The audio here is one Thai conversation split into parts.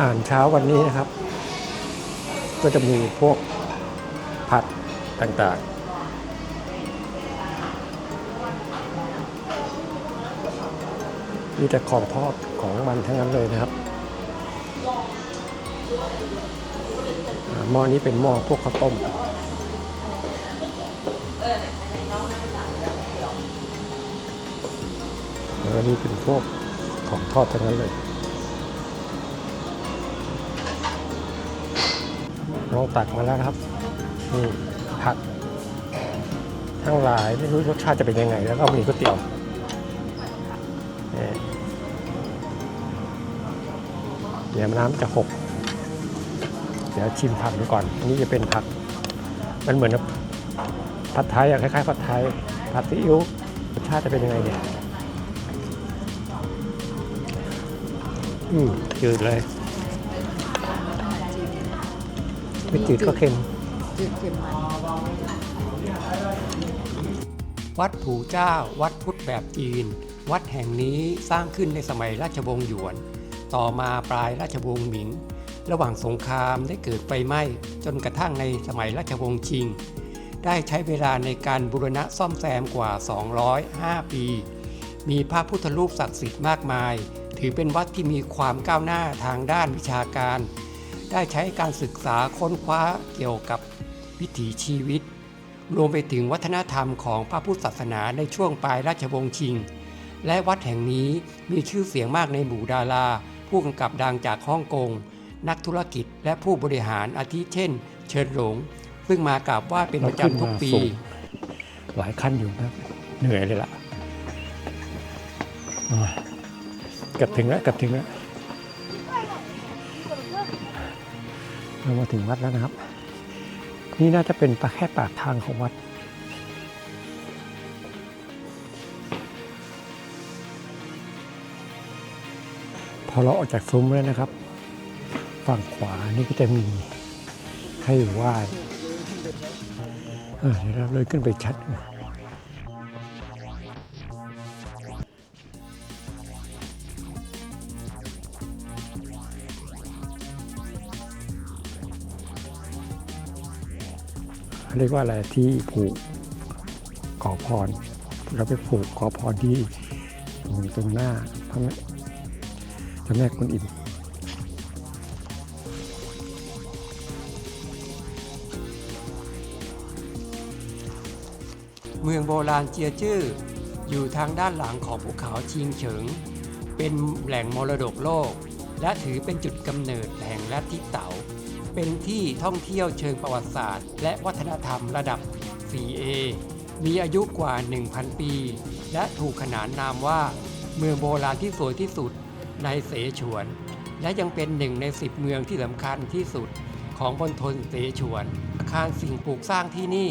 อ่านเช้าวันนี้นะครับ ก็จะมีพวกผัดต่างๆ มีแต่ของทอดของมันทั้งนั้นเลยนะครับหม้อนี้เป็นหม้อพวกข้าวต้มแล้วนี่เป็นพวกของทอดทั้งนั้นเลย เราตักมาแล้วนะครับนี่ผักทั้งหลายไม่รู้รสชาติจะเป็นยังไง แล้วก็มีก๋วยเตี๋ยวเดี๋ยวน้ำจะหกเดี๋ยวชิมผักดูก่อนอันนี้จะเป็นผัก มันเหมือนกับผัดไทยอะคล้ายๆผัดไทยผัดซีอิ๊วรสชาติจะเป็นยังไงเนี่ย อืมจืดเลย ไม่จืดก็เค็ม จืดเค็มมันวัดผูเจ้า วัดพุทธแบบจีน วัดแห่งนี้สร้างขึ้นในสมัยราชวงศ์หยวน ต่อมาปลายราชวงศ์หมิง ระหว่างสงครามได้เกิดไฟไหม้จนกระทั่งในสมัยราชวงศ์ชิง ได้ใช้เวลาในการบูรณะซ่อมแซมกว่า 205 ปี มีพระพุทธรูปศักดิ์สิทธิ์มากมาย ถือเป็นวัดที่มีความก้าวหน้าทางด้านวิชาการ ได้ใช้การศึกษาค้นคว้าเกี่ยวกับวิถีชีวิต รวมไปถึงวัฒนธรรมของพระพุทธศาสนาในช่วงปลายราชวงศ์ชิง และวัดแห่งนี้มีชื่อเสียงมากในหมู่ดารา ผู้กำกับดังจากฮ่องกง นักธุรกิจและผู้บริหารอาทิเช่น เชิญหลง ซึ่งมากราบไหว่าเป็นประจำทุกปี หลายขั้นอยู่นะเหนื่อยเลยล่ะอ่าเกับถึงแล้วเกับถึงแล้ว เรามาถึงวัดแล้วนะครับ นี่น่าจะเป็นปะแค่ปากทางของวัด พอเราออกจากซุ้มแล้วนะครับ ฝั่งขวานี่ก็จะมีให้ไหว้เดี๋ยวเราเลยขึ้นไปชัด เรียกว่าอะไรที่ผูกขอพร เราไปผูกขอพรที่ตรงหน้าพระแม่พระแม่กุนอิมเมืองโบราณเจียจื้ออยู่ทางด้านหลังของภูเขาชิงเฉิง เป็นแหล่งมรดกโลก และถือเป็นจุดกำเนิดแห่งลัทธิเต๋า เป็นที่ท่องเที่ยวเชิงประวัติศาสตร์ และวัฒนธรรมระดับ 4A มีอายุกว่า 1,000 ปี และถูกขนานนามว่า เมืองโบราณที่สวยที่สุดในเสฉวน และยังเป็นหนึ่งใน 10 เมืองที่สำคัญที่สุดของบนทนเสฉวน อาคารสิ่งปลูกสร้างที่นี่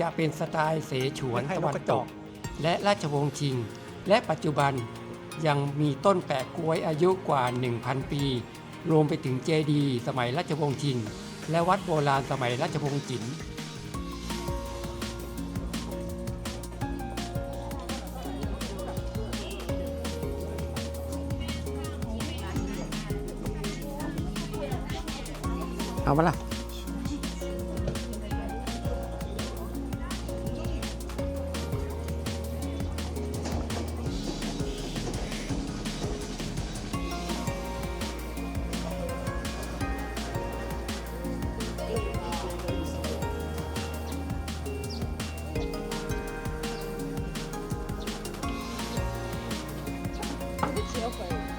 จะเป็นสไตล์เสฉวนตะวันตก และราชวงศ์ชิง และปัจจุบันยังมีต้นแปะกล้วยอายุกว่า 1,000 ปี รวมไปถึงเจดีย์สมัยราชวงศ์ชิง และวัดโบราณสมัยราชวงศ์จินเอาไปละ 结婚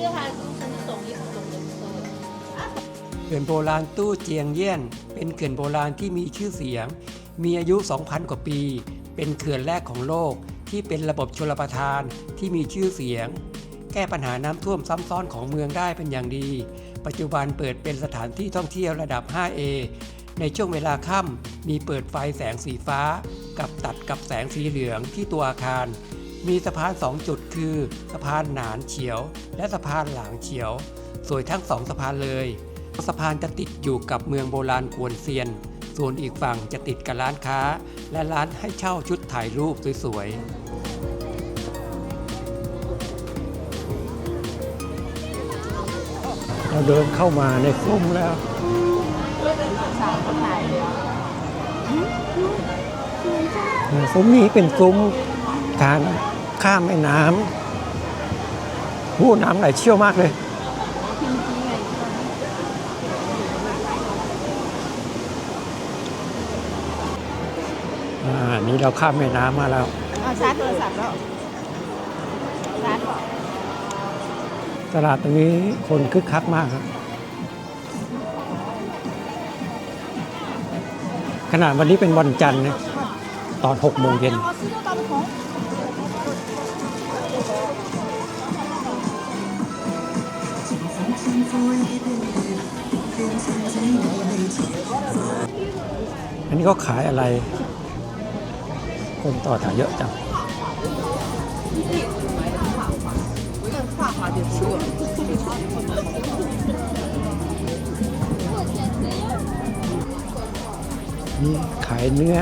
这个还是很懂衣服懂的懂的。 เขื่อนโบราณตู้เจียงเยี่ยน เป็นเขื่อนโบราณที่มีชื่อเสียง มีอายุ 2,000 กว่าปี เป็นเขื่อนแรกของโลกที่เป็นระบบชลประทานที่มีชื่อเสียง แก้ปัญหาน้ำท่วมซ้ำซ้อนของเมืองได้เป็นอย่างดี ปัจจุบันเปิดเป็นสถานที่ท่องเที่ยวระดับ 5A ในช่วงเวลาค่ำมีเปิดไฟแสงสีฟ้า กับตัดกับแสงสีเหลืองที่ตัวอาคาร มีสะพาน 2 จุดคือสะพานหนานเฉียว และสะพานหลางเฉียว สวยทั้งสองสะพานเลย สะพานจะติดอยู่กับเมืองโบราณกวนเซียน ส่วนอีกฝั่งจะติดกับร้านค้า และร้านให้เช่าชุดถ่ายรูปสวยๆ เราเดินเข้ามาในซุ้มแล้วซุ้มนี้เป็นซุ้มการ ข้ามแม่น้ำวู้น้ำไหลเชี่ยวมากเลย อ่า นี้เราข้ามแม่น้ำมาแล้วชาร์จโทรศัพท์แล้วชาร์จบอกตลาดตรงนี้คนคึกคักมากครับ ขนาดวันนี้เป็นวันจันทร์นะตอน6โมงเย็น อันนี้ก็ขายอะไร คนต่อแถวเยอะจังนี่ขายเนื้อ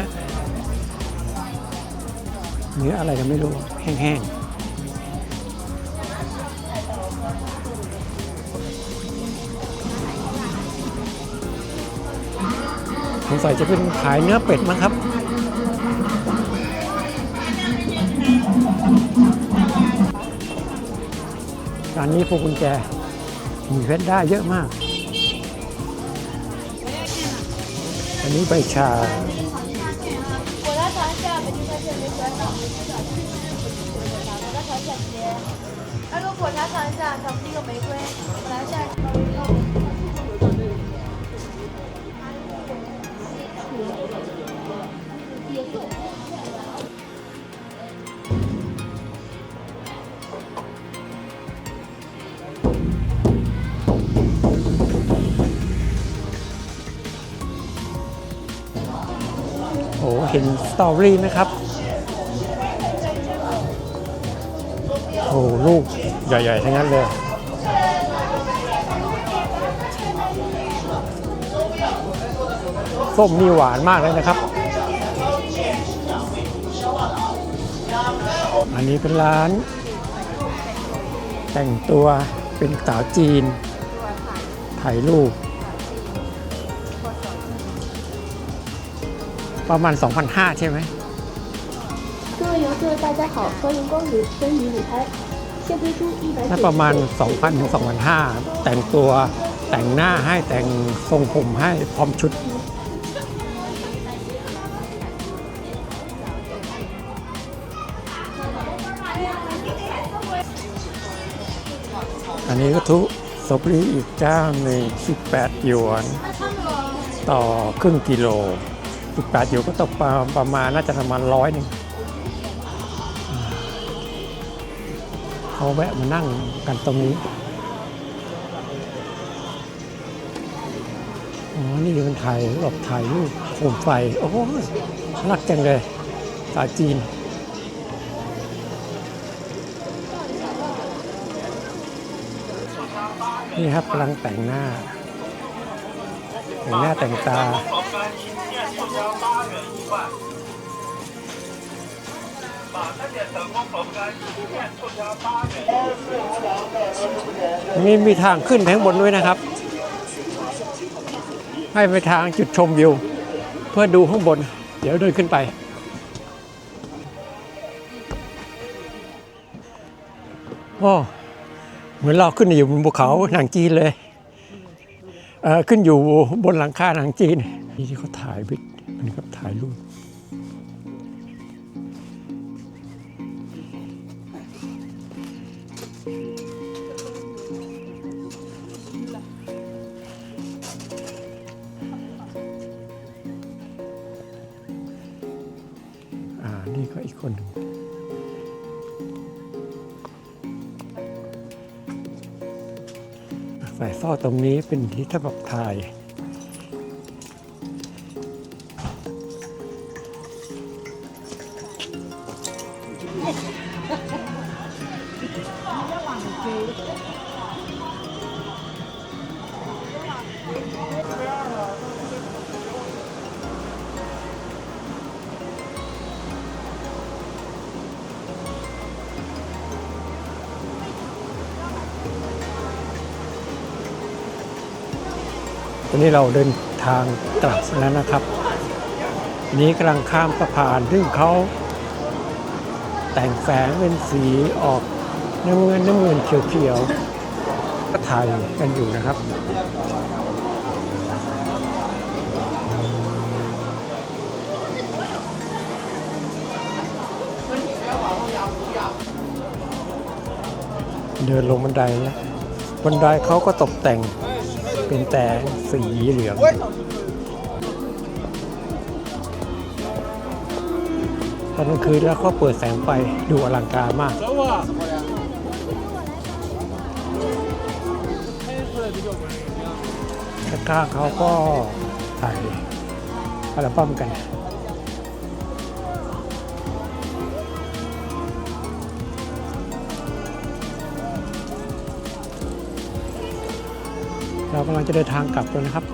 เนื้ออะไรกันไม่รู้ แห้งๆ สงสัยจะเป็นขายเนื้อเป็ดมั้งครับ ร้านนี้พวกกุญแจ มีเพชรได้เยอะมาก อันนี้ใบชา 我来尝一下，北京小姐没喜欢吃。我来尝一下鞋。那个果茶尝一下，咱们这个玫瑰，我来一下。 โอ้เห็นสตอเบอรี่ไหมครับ โอ้ลูกใหญ่ๆ ทั้งนั้นเลย ส้มนี่หวานมากเลยนะครับ อันนี้เป็นร้าน แต่งตัวเป็นสาวจีน ถ่ายรูป ประมาณ 2,500 ใช่ไหม 各位游客，大家好，欢迎光临春雨舞台。现推出一百 น่าประมาณ 2,000ถึง2,500 แต่งตัวแต่งหน้าให้แต่งทรงผมให้พร้อมชุด อันนี้ก็ทุสบรีอีกเจ้าหนึ่ง18 หยวน ต่อครึ่งกิโล 18 หยวนก็ตกประประมาณน่าจะประมาณร้อยหนึ่งเขาแวะมานั่งกันตรงนี้อ๋อ นี่มันถ่ายรูปถ่ายรูปโคมไฟ โอ้ยรักจังเลยสาจีน นี่ครับกำลังแต่งหน้า แต่งหน้าแต่งตา นี่มีทางขึ้นแผงบนด้วยนะครับ ให้ไปทางจุดชมวิว เพื่อดูข้างบน เดี๋ยวเดินขึ้นไปโอ้ เหมือนเราขึ้นอยู่บนภูเขาหนังจีนเลยเอ่อขึ้นอยู่บนหลังคาหนังจีนนี่ที่เขาถ่ายวิดอันครับถ่ายรูปอ่านี่ก็อีกคนหนึ่ง ใส่ซ่อตรงนี้เป็นที่ถ้าบบถ่าย ตอนนี้เราเดินทางกลับแล้วนะครับอันนี้กำลังข้ามสะพานซึ่งเขาแต่งแฝงเป็นสีออกน้ำเงินน้ำเงินเขียวๆก็ถ่ายกันอยู่นะครับเดินลงบันไดนะบันไดเขาก็ตกแต่ง เป็นแต่สีเหลืองตอนกลางคืนแล้วก็เปิดแสงไฟดูอลังการมากข้างๆเขาก็ถ่ายอัลบั้มกัน เรากำลังจะเดินทางกลับแล้วนะครับ